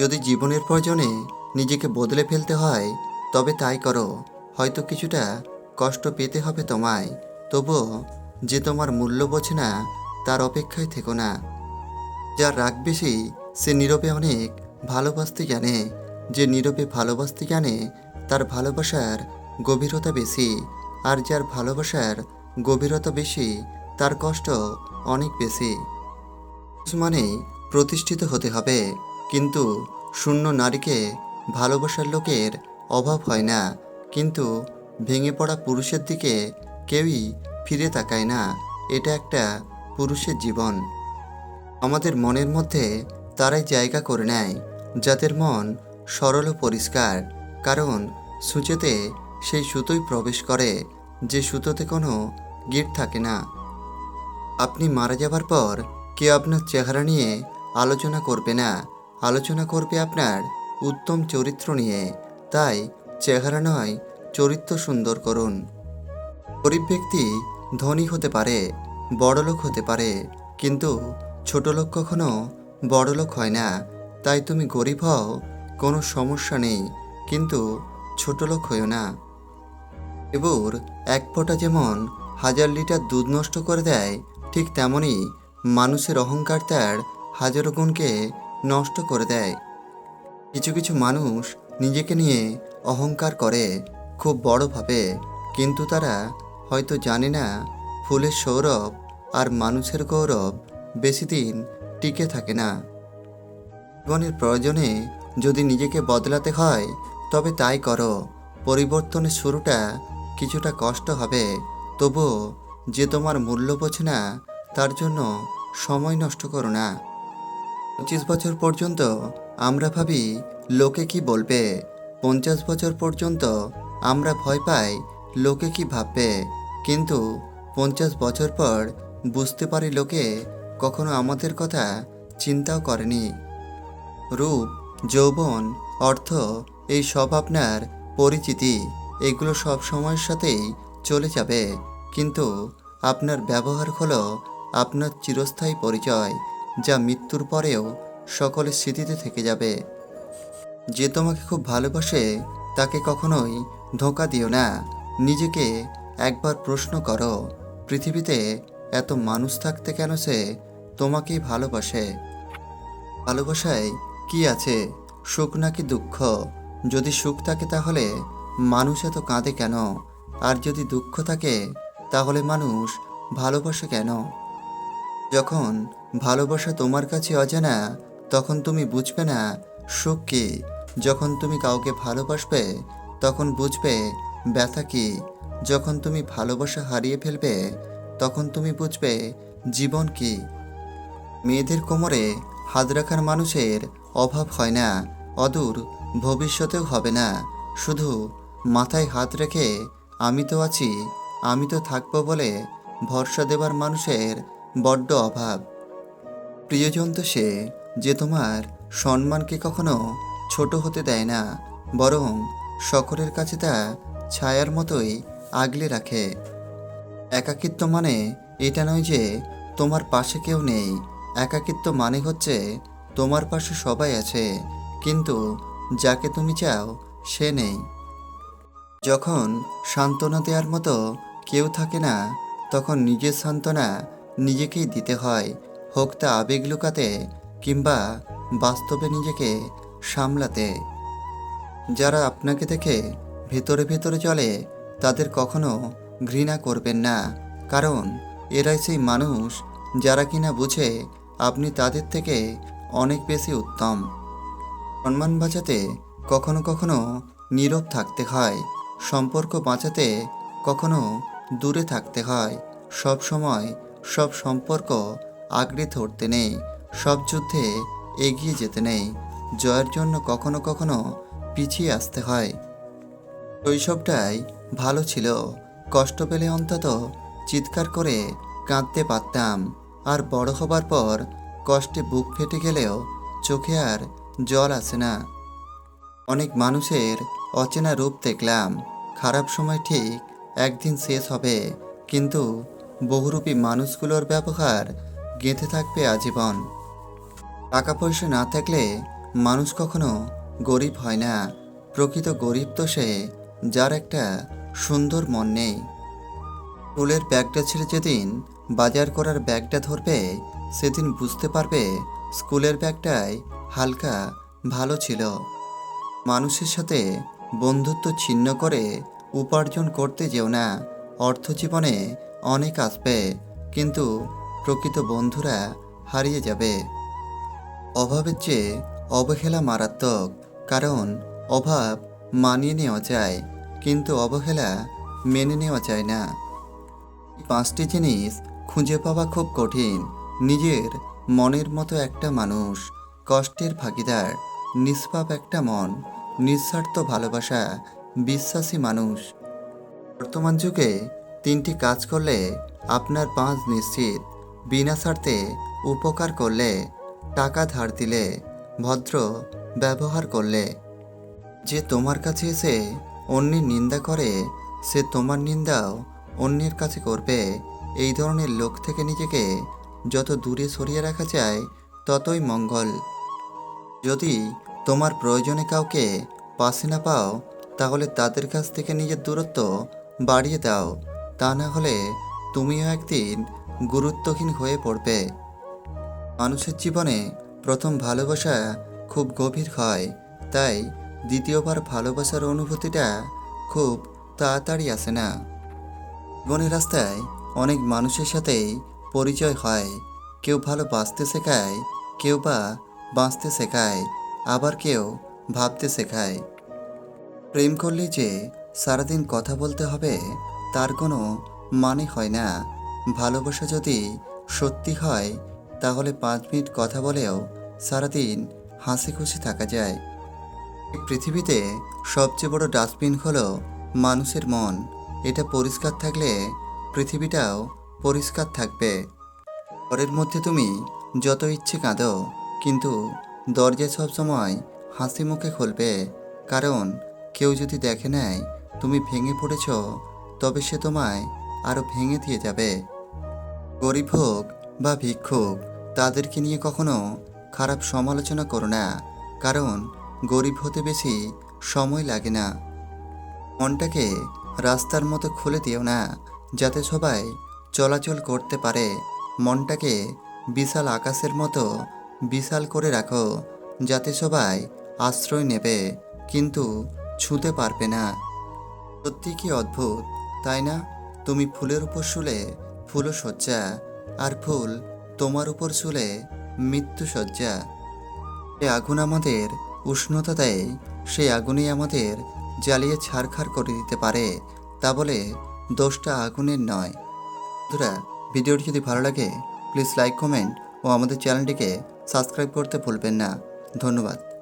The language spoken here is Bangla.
যদি জীবনের প্রয়োজনে নিজেকে বদলে ফেলতে হয়, তবে তাই করো। হয়তো কিছুটা কষ্ট পেতে হবে তোমায়, তবুও যে তোমার মূল্য বোঝে না, তার অপেক্ষায় থেকো না। যার রাগ বেশি, সে নীরবে অনেক ভালোবাসতে জানে। যে নীরবে ভালোবাসতে জানে, তার ভালোবাসার গভীরতা বেশি। আর যার ভালোবাসার গভীরতা বেশি, তার কষ্ট অনেক বেশি। মানে প্রতিষ্ঠিত হতে হবে। কিন্তু শূন্য নারীকে ভালোবাসার লোকের অভাব হয় না। কিন্তু ভেঙে পড়া পুরুষের দিকে কেউই ফিরে তাকায় না। এটা একটা পুরুষের জীবন। আমাদের মনের মধ্যে তারাই জায়গা করে নেয়। যাদের মন সরল পরিষ্কার। কারণ সূচেতে সেই সুতোই প্রবেশ করে, যে সুতোতে কোনো গিট থাকে না। আপনি মারা যাবার পর কেউ আপনার চেহারা নিয়ে আলোচনা করবে না। আলোচনা করবে আপনার উত্তম চরিত্র নিয়ে। তাই চেহারা নয়, চরিত্র সুন্দর করুন। গরিব ব্যক্তি ধনী হতে পারে, বড়লোক হতে পারে, কিন্তু ছোট লোক কখনো বড়লোক হয় না। তাই তুমি গরিব হও, কোনো সমস্যা নেই, কিন্তু ছোট লোক হইও না। এবার এক ফোঁটা যেমন হাজার লিটার দুধ নষ্ট করে দেয়, ঠিক তেমনই মানুষের অহংকার তার হাজারো গুণকে নষ্ট করে দেয়। কিছু কিছু মানুষ নিজেকে নিয়ে অহংকার করে খুব বড়ভাবে, কিন্তু তারা হয়তো জানে না ফুলের সৌরভ আর মানুষের গৌরব বেশি দিন টিকে থাকে না। জীবনের প্রয়োজনে যদি নিজেকে বদলাতে হয়, তবে তাই করো। পরিবর্তনের শুরুটা কিছুটা কষ্ট হবে, তবুও যে তোমার মূল্য বোঝে না, তার জন্য সময় নষ্ট করো না। পঁচিশ বছর পর্যন্ত আমরা ভাবি, লোকে কি বলবে? পঞ্চাশ বছর পর্যন্ত আমরা ভয় পাই, লোকে কি ভাববে? কিন্তু পঞ্চাশ বছর পর বুঝতে পারি লোকে কখনো আমাদের কথা চিন্তাও করেনি। রূপ, যৌবন, অর্থ, এই সব আপনার পরিচিতি, এগুলো সব সময়ের সাথেই চলে যাবে। কিন্তু আপনার ব্যবহার হলো আপনার চিরস্থায়ী পরিচয় যা মৃত্যুর পরেও সকলের স্মৃতিতে থেকে যাবে। যে তোমাকে খুব ভালোবাসে, তাকে কখনোই ধোঁকা দিও না। নিজেকে একবার প্রশ্ন করো, পৃথিবীতে এত মানুষ থাকতে কেন সে তোমাকেই ভালোবাসে? ভালোবাসায় কি আছে? সুখ নাকি দুঃখ? যদি সুখ থাকে তাহলে মানুষ এত কাঁদে কেন? আর যদি দুঃখ থাকে, তাহলে মানুষ ভালোবাসে কেন? যখন ভালোবাসা তোমার কাছে অজানা, তখন তুমি বুঝবে না সুখ কি। যখন তুমি কাউকে ভালোবাসবে, তখন বুঝবে ব্যথা কি। যখন তুমি ভালোবাসা হারিয়ে ফেলবে, তখন তুমি বুঝবে জীবন কি। মেয়েদের কোমরে হাত রাখার মানুষের অভাব হয় না, অদূর ভবিষ্যতেও হবে না। শুধু মাথায় হাত রেখে, আমি তো আছি, আমি তো থাকব বলে ভরসা দেবার মানুষের বড্ড অভাব। প্রিয়জন তো সে যে তোমার সম্মানকে কখনো ছোট হতে দেয় না, বরং সকলের কাছে তা ছায়ার মতোই আগলে রাখে। একাকিত্ব মানে এটা নয় যে তোমার পাশে কেউ নেই। একাকিত্ব মানে হচ্ছে তোমার পাশে সবাই আছে, কিন্তু যাকে তুমি চাও সে নেই। যখন সান্ত্বনা দেওয়ার মতো কেউ থাকে না, তখন নিজের সান্ত্বনা নিজেকেই দিতে হয়। হোক তা আবেগ লুকাতে কিংবা বাস্তবে নিজেকে সামলাতে। যারা আপনাকে দেখে ভেতরে ভেতরে চলে, তাদের কখনো ঘৃণা করবেন না। কারণ এরাই সেই মানুষ যারা কিনা বুঝে আপনি তাদের থেকে অনেক বেশি উত্তম। সম্মান বাঁচাতে কখনো কখনো নীরব থাকতে হয়। সম্পর্ক বাঁচাতে কখনো দূরে থাকতে হয়। সব সময় সব সম্পর্ক আঁকড়ে ধরতে নেই। সব যুদ্ধে এগিয়ে যেতে নেই। জয়ের জন্য কখনো কখনো পিছিয়ে আসতে হয়। শৈশবটাই ভালো ছিল। কষ্ট পেলে অন্তত চিৎকার করে কাঁদতে পারতাম। আর বড় হবার পর কষ্টে বুক ফেটে গেলেও চোখে আর জল আসে না। অনেক মানুষের অচেনা রূপ দেখলাম। খারাপ সময় ঠিক একদিন শেষ হবে। কিন্তু বহুরূপী মানুষগুলোর ব্যবহার গেঁথে থাকবে আজীবন। টাকা পয়সা না থাকলে মানুষ কখনো গরিব হয় না। প্রকৃত গরিব তো সে, যার একটা সুন্দর মন নেই। স্কুলের ব্যাগটা ছেড়ে যেদিন বাজার করার ব্যাগটা ধরবে, সেদিন বুঝতে পারবে স্কুলের ব্যাগটাই হালকা ভালো ছিল। মানুষের সাথে বন্ধুত্ব ছিন্ন করে উপার্জন করতে যেও না। অর্থ জীবনে অনেক আসবে, কিন্তু প্রকৃত বন্ধুরা হারিয়ে যাবে। অভাবের চেয়ে অবহেলা মারাত্মক, কারণ অভাব মানিয়ে নেওয়া যায়, কিন্তু অবহেলা মেনে নেওয়া যায় না। পাঁচটি জিনিস খুঁজে পাওয়া খুব কঠিন। নিজের মনের মতো একটা মানুষ, কষ্টের ভাগিদার, নিষ্পাপ একটা মন, নিঃস্বার্থ ভালোবাসা, বিশ্বাসী মানুষ। বর্তমান যুগে তিনটি কাজ করলে আপনার পাঁচ নিশ্চিত। বিনা স্বার্থে উপকার করলে, টাকা ধার দিলে, ভদ্র ব্যবহার করলে। যে তোমার কাছে এসে অন্যের নিন্দা করে, সে তোমার নিন্দাও অন্যের কাছে করবে। এই ধরনের লোক থেকে নিজেকে যত দূরে সরিয়ে রাখা যায়, ততই মঙ্গল। যদি তোমার প্রয়োজনে কাউকে পাশে না পাও, তাহলে তাদের কাছ থেকে নিজের দূরত্ব বাড়িয়ে দাও। তা না হলে তুমিও একদিন গুরুত্বহীন হয়ে পড়বে। মানুষের জীবনে প্রথম ভালোবাসা খুব গভীর হয়, তাই দ্বিতীয়বার ভালোবাসার অনুভূতিটা খুব তাড়াতাড়ি আসে না। জীবনের রাস্তায় অনেক মানুষের সাথেই পরিচয় হয়, কেউ ভালো বাঁচতে শেখায়, কেউ বা বাঁচতে শেখায়, আবার কেউ ভাবতে শেখায়। প্রেম করলে যে সারাদিন কথা বলতে হবে, তার কোনো মানে হয় না। ভালোবাসা যদি সত্যি হয়, তাহলে পাঁচ মিনিট কথা বলেও সারাদিন হাসি খুশি থাকা যায়। পৃথিবীতে সবচেয়ে বড় ডাস্টবিন হলো মানুষের মন। এটা পরিষ্কার থাকলে পৃথিবীটাও পরিষ্কার থাকবে। ঘরের মধ্যে তুমি যত ইচ্ছে কাঁদো, কিন্তু দরজা সবসময় হাসি মুখে খুলবে। কারণ কেউ যদি দেখে নেয় তুমি ভেঙে পড়েছ, তবে সে তোমায় আরও ভেঙে দিয়ে যাবে। গরিব হোক বা ভিক্ষুক, তাদেরকে নিয়ে কখনো খারাপ সমালোচনা করো না, কারণ গরিব হতে বেশি সময় লাগে না। মনটাকে রাস্তার মতো খুলে দিও না, যাতে সবাই চলাচল করতে পারে। মনটাকে বিশাল আকাশের মতো বিশাল করে রাখো, যাতে সবাই আশ্রয় নেবে, কিন্তু ছুঁতে পারবে না। সত্যি কি অদ্ভুত, তাই না? তুমি ফুলের উপর শুলে ফুলও সজ্জা, আর ফুল তোমার উপর শুলে মৃত্যু সজ্জা। যে আগুন আমাদের উষ্ণতা দেয় সেই আগুনই আমাদের জ্বালিয়ে ছারখার করে দিতে পারে, তা বলে দোষটা আগুনের নয়। বন্ধুরা, ভিডিওটি যদি ভালো লাগে প্লিজ লাইক কমেন্ট ও আমাদের চ্যানেলটিকে সাবস্ক্রাইব করতে ভুলবেন না। ধন্যবাদ।